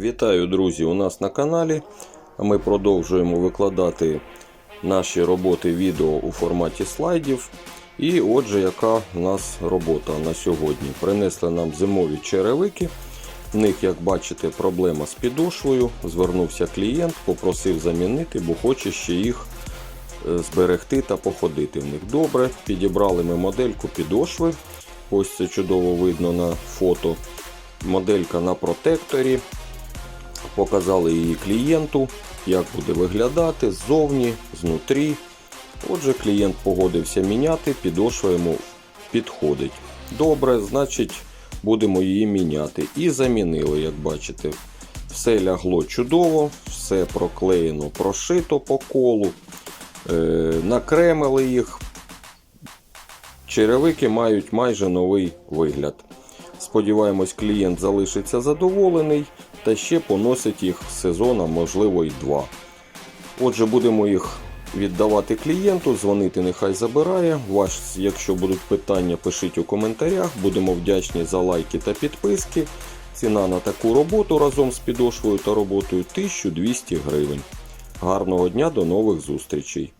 Вітаю, друзі, у нас на каналі. Ми продовжуємо викладати наші роботи відео у форматі слайдів. І отже, яка у нас робота на сьогодні? Принесли нам зимові черевики. В них, як бачите, проблема з підошвою. Звернувся клієнт, попросив замінити, бо хоче ще їх е, зберегти та походити в них. Добре, підібрали ми модельку підошви. Ось це чудово видно на фото. Моделька на протекторі. Показали її клієнту, як буде виглядати ззовні, знутрі. Отже, клієнт погодився міняти, підошва йому підходить. Добре, значить, будемо її міняти. І замінили, як бачите. Все лягло чудово, все проклеєно, прошито по колу. Е, накремили їх. Черевики мають майже новий вигляд. Сподіваємось, клієнт залишиться задоволений та ще поносить їх сезон, а можливо й два. Отже, будемо їх віддавати клієнту, дзвонити нехай забирає. Ваш, якщо будуть питання, пишіть у коментарях. Будемо вдячні за лайки та підписки. Ціна на таку роботу разом з підошвою та роботою 1200 гривень. Гарного дня, до нових зустрічей!